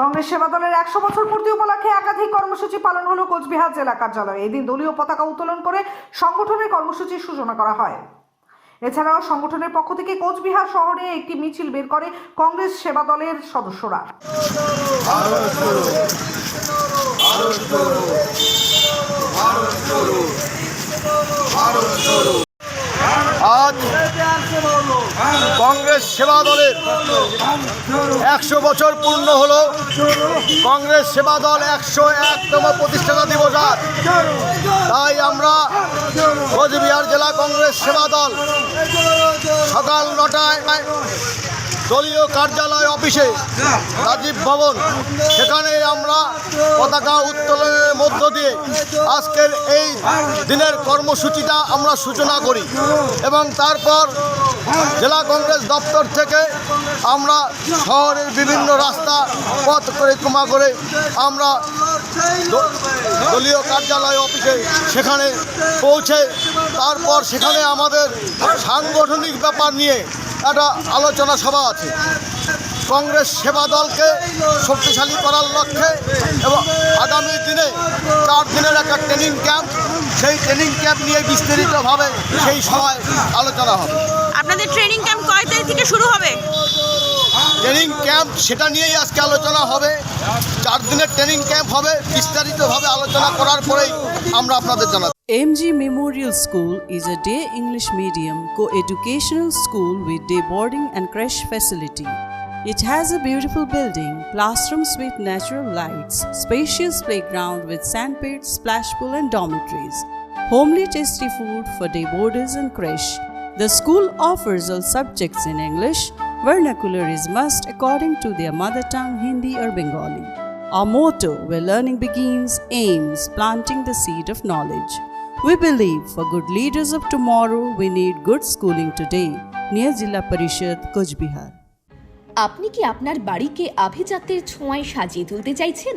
কংগ্রেস সেবা দলের একশো বছর পূর্তি উপলক্ষে একাধিক কর্মসূচি পালন হলো কোচবিহার জেলা কার্যালয়ে। এদিন দলীয় পতাকা উত্তোলন করে সংগঠনের কর্মসূচির সূচনা করা হয়। এছাড়াও সংগঠনের পক্ষ থেকে কোচবিহার শহরে একটি মিছিল বের করে কংগ্রেস সেবা দলের সদস্যরা আজ কংগ্রেস সেবা দলের একশো বছর পূর্ণ হল কংগ্রেস সেবা দল একশো একতম প্রতিষ্ঠাতা দিবস আজ। তাই আমরা কোচবিহার জেলা কংগ্রেস সেবা দল সকাল নটায় দলীয় কার্যালয় অফিসে রাজীব ভবন। সেখানে আমরা পতাকা উত্তোলনের মধ্য দিয়ে আজকের এই দিনের কর্মসূচিটা আমরা সূচনা করি এবং তারপর জেলা কংগ্রেস দপ্তর থেকে আমরা শহরের বিভিন্ন রাস্তা পথ পরিক্রমা করে আমরা দলীয় কার্যালয় অফিসে সেখানে পৌঁছে, তারপর সেখানে আমাদের সাংগঠনিক ব্যাপার নিয়ে একটা আলোচনা সভা আছে। কংগ্রেস সেবা দলকে শক্তিশালী করার লক্ষ্যে এবং আগামী দিনে চার দিনের একটা ট্রেনিং ক্যাম্প সেই ট্রেনিং ক্যাম্প নিয়ে বিস্তারিতভাবে সেই সভায় আলোচনা হবে। আপনাদের ট্রেনিং ক্যাম্প কয় তারিখ থেকে শুরু হবে? ট্রেনিং ক্যাম্প সেটা নিয়েই আজকে আলোচনা হবে চার দিনের ট্রেনিং ক্যাম্প হবে বিস্তারিতভাবে আলোচনা করার পরেই আমরা আপনাদের জানাব MG Memorial School is a day English medium co-educational school with day boarding and creche facility. It has a beautiful building, classrooms with natural lights, spacious playground with sandpits, splash pool and dormitories, homely tasty food for day boarders and creche. The school offers all subjects in English. Vernacular is must according to their mother tongue Hindi or Bengali. Our motto, where learning begins, aims planting the seed of knowledge. We believe for good leaders of tomorrow, we need good schooling today. Near Zilla Parishad, Kuch Bihar. আপনি কি আপনার বাড়িকে আভিজাত্যের ছোঁয়ায় সাজিয়ে তুলতে চাইছেন